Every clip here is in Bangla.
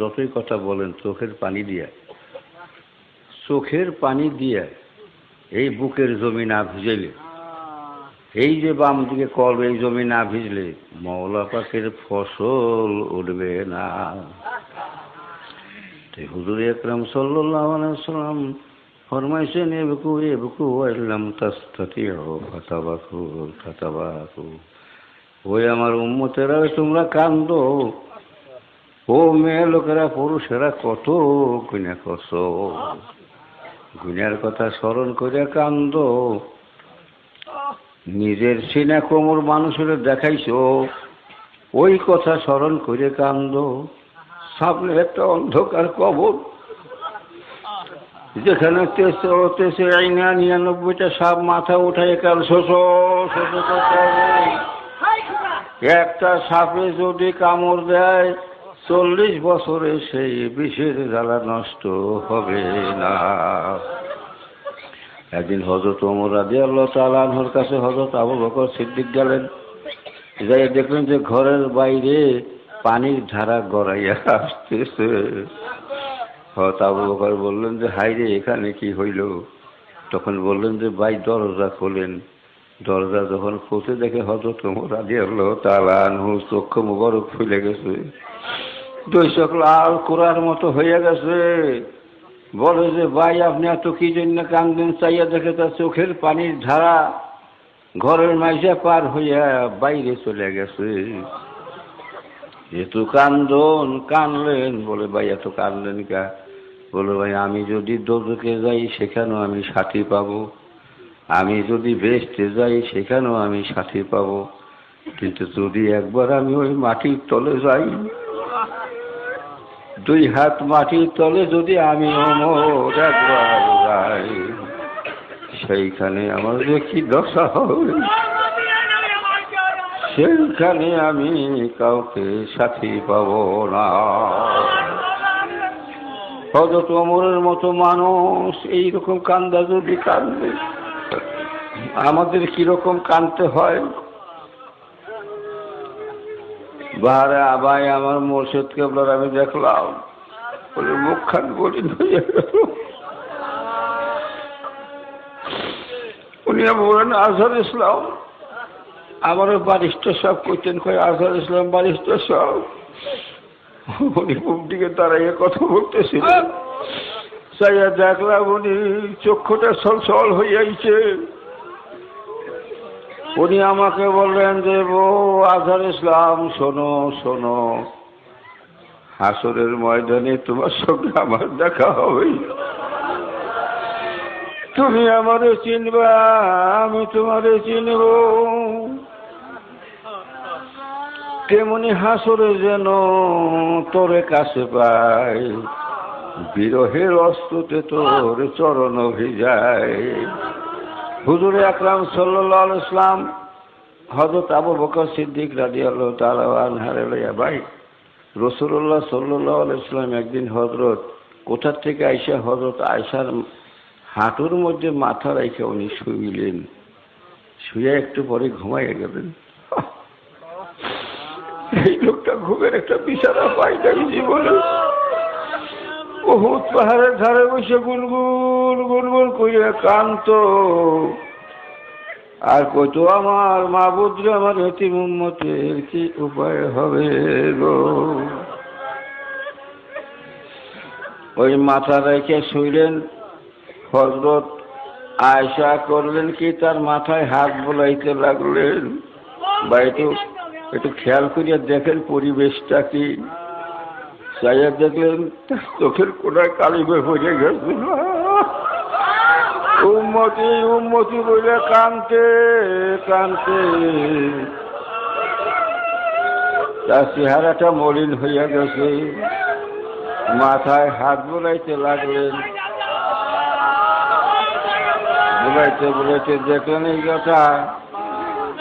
যতই কথা বলেন, চোখের পানি দিয়া। চোখের পানি দিয়া এই বুকের জমি না ভিজেলে এই যে বাম দিকে কল, এই জমি না ভিজলে, মওলা পাখির ফসল উঠবে না। হুজুর একরাম সাল্লাম ফরমাইছেন, এবকু এবকু আল্লাম তাস্তাতি ফাতাবাকু ফাতাবাকু। ওই আমার উম্মতেরা তোমরা কান্দো। ও মেয়ে লোকেরা পুরুষেরা কত গুণা কস গুণার কথা স্মরণ করে কান্দ। নিজের সিনা কোমর মানুষের দেখাইছো ওই কথা স্মরণ করে কান্দ। সামনে একটা অন্ধকার কবর যেখানে তেসে তেসে আইনা নিরানব্বইটা সাপ মাথা উঠায় কাল শোষ শোষ একটা সাপে যদি কামড় দেয় চল্লিশ বছরে সেই বিষের জ্বালা নষ্ট হবে না। একদিন হজরত ওমর রাজি আল্লাহ তালাহর কাছে হজরত আবু বকর সিদ্দিক গেলেন। যাই দেখলেন যে ঘরের বাইরে পানির ধারা গড়াইয়া আসতেছে। হয়তো আবু বকর বললেন যে হাই রে, এখানে কি হইল? তখন বললেন যে, ভাই, দরজা খোলেন। দরজা যখন খুলতে দেখে হজরত ওমর রাজি আল্লাহ তালাহু চক্ষু মুবারক ফুলে গেছে। দুই চোখ লাল কোরার মতো হয়ে গেছে। বলে যে, ভাই, আপনি এত কি জন্য কান্দেন? চাইয়া দেখে তার চোখের পানির ধারা ঘরের মাইজা পার হইয়া বাইরে চলে গেছে। যেহেতু কান্দন, কানলেন। বলে, ভাই, এত কানলেন কা? বলে, ভাই, আমি যদি দোদকে যাই, সেখানেও আমি সাথী পাবো। আমি যদি বেস্টে যাই, সেখানেও আমি সাথী পাবো। কিন্তু যদি একবার আমি ওই মাটির তলে যাই দুই হাত মাটির তলে যদি আমি অমর একবার যাই সেইখানে আমার যে কি দশা হবে সেইখানে আমি কাউকে সাথী পাব না। হজরত অমরের মতো মানুষ এইরকম কান্দা যদি কান্দে, আমাদের কীরকম কানতে হয়? বাহারে আবাই আমার মোর্শেদ কেবলার আমি দেখলাম। বলে মুখখান বলি হয়ে উনি বলেন, আজহার ইসলাম। আমারও বারিস্টার সব করতেন কয় আজহার ইসলাম বারিস্টার সব উনি মুখ দিকে দাঁড়াইয়ে কথা বলতেছিলেন। দেখলাম উনি চক্ষুটা সল হইয়াছে উনি আমাকে বললেন যে ও আজহার ইসলাম, শোনো শোনো। হাসরের ময়দানে তোমার সঙ্গে আমার দেখা হবে। তুমি আমারে চিনবা, আমি তোমারে চিনব। তেমনি হাসরে যেন তোরে কাছে পাই, বিরহের অস্ত্রতে তোর চরণ ভিজায় হুজুরে আকরাম সাল্লাহ ইসলাম হজরত আবু বকর সিদ্দিক রাজি আল্লাহ তালাহারে ভাই রসুল্লাহ সাল্লাহ ইসলাম একদিন হজরত কোথার থেকে আইসা হজরত আয়সার হাঁটুর মধ্যে মাথা রেখে উনি শুইলেন। শুয়ে একটু পরে ঘুমাইয়া গেলেন। এই লোকটা ঘুমের একটা বিছানা পাই নাই জীবনে। বহুত পাহাড়ের ধারে বসে গুনগুন গুনগুন করিয়া কান্ত আর কত আমার মা বুদ্রে আমার হেতি উন্মতের কি উপায় হবে গো? ওই মাথা রেখে শুইলেন হজরত আয়সা করলেন কি, তার মাথায় হাত বোলাইতে লাগলেন। বা একটু একটু খেয়াল করিয়া দেখেন পরিবেশটা কি। চাইয়া দেখলেন, চোখের কোনায় কালি হয়ে গেছে। উন্মতি উন্মতি বলে কানতে কানতে। তার চেহারাটা মলিন হইয়া গেছে। মাথায় হাত বোলাইতে লাগলেন। বোলাইতে বোলাইতে দেখলেন এই কথা,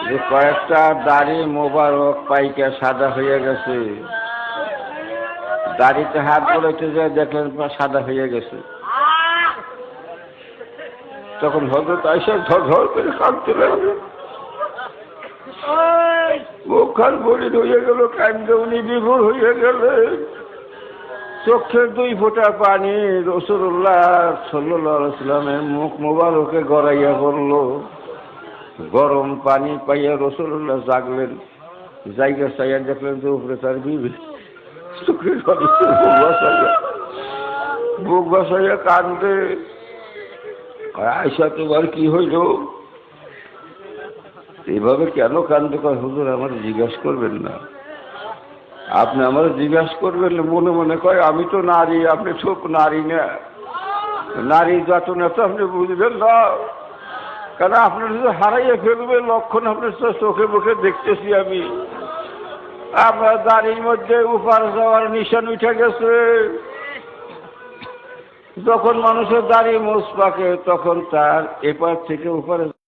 যে কয়েকটা দাড়ি মোবারক পাইকা সাদা হইয়া গেছে। দাড়িতে হাত যায় দেখলেন সাদা হয়ে গেছে। তখন হজরত আইসা ঝর করে কাঁদতে লাগল। মুখখান হয়ে গেল, কান্দে উনি বিভোর হয়ে গেলেন। চোখের দুই ফোঁটা পানি রসুল্লাহ সাল্লামের মুখ মোবারকে গড়াইয়া পড়ল গরম পানি পাইয়া রসুল্লাহ জাগলেন। জায়গা চাইয়া দেখলেন যে উপরে তার বিবি বুক তোমার কি হইল? এইভাবে কেন কান্দে হুজুর আমার জিজ্ঞাসা করবেন না। আপনি আমার জিজ্ঞাসা করবেন না, মনে মনে কয় আমি তো নারী আপনি ছোক নারী না। নারী যাতনা তো আপনি বুঝবেন না। কারণ আপনার হারাইয়ে ফেলবে লক্ষণ আপনার চোখে মুখে দেখতেছি আমি। আপনার দাঁড়ির মধ্যে উপার যাওয়ার নিশান উঠে গেছে। যখন মানুষের দাঁড়িয়ে মোষ পাকে, তখন তার এপার থেকে ওপারে